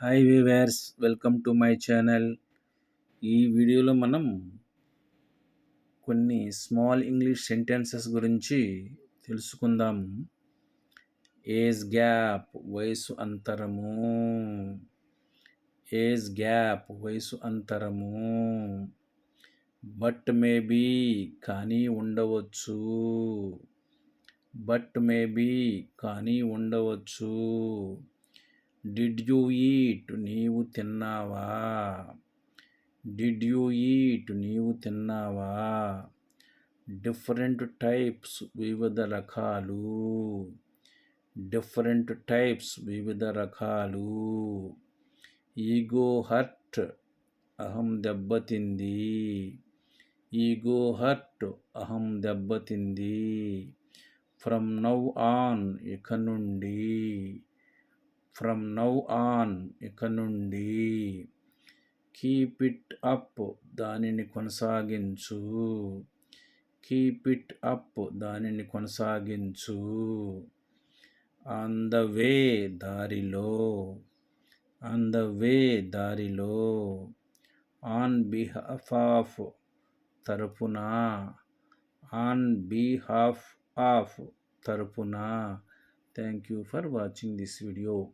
Hi viewers welcome to my channel ఈ వీడియోలో మనం కొన్ని స్మాల్ ఇంగ్లీష్ సెంటెన్సెస్ గురించి తెలుసుకుందాం. ఏజ్ గ్యాప్ వయసు అంతరము. ఏజ్ గ్యాప్ వయసు అంతరము. బట్ మేబీ కానీ ఉండవచ్చు. బట్ మేబీ కానీ ఉండవచ్చు. డిడ్ యూ ఈట్ నీవు తిన్నావా? డిడ్ యూ ఈట్ నీవు తిన్నావా? డిఫరెంట్ టైప్స్ వివిధ రకాలు. డిఫరెంట్ టైప్స్ వివిధ రకాలు. ఈగో హర్ట్ అహం దెబ్బతింది ఈగో హర్ట్ అహం దెబ్బతింది ఫ్రమ్ నవ్ ఆన్ ఇక నుండి ఫ్రమ్ నౌ ఆన్ ఇక నుండి. కీప్ ఇట్ అప్ దానిని కొనసాగించు. కీప్ ఇట్ అప్ దానిని కొనసాగించు. ఆన్ ద వే దారిలో. ఆన్ ద వే దారిలో. ఆన్ బిహాఫ్ ఆఫ్ తరపున. ఆన్ బిహాఫ్ ఆఫ్ తరపున. Thank you for watching this video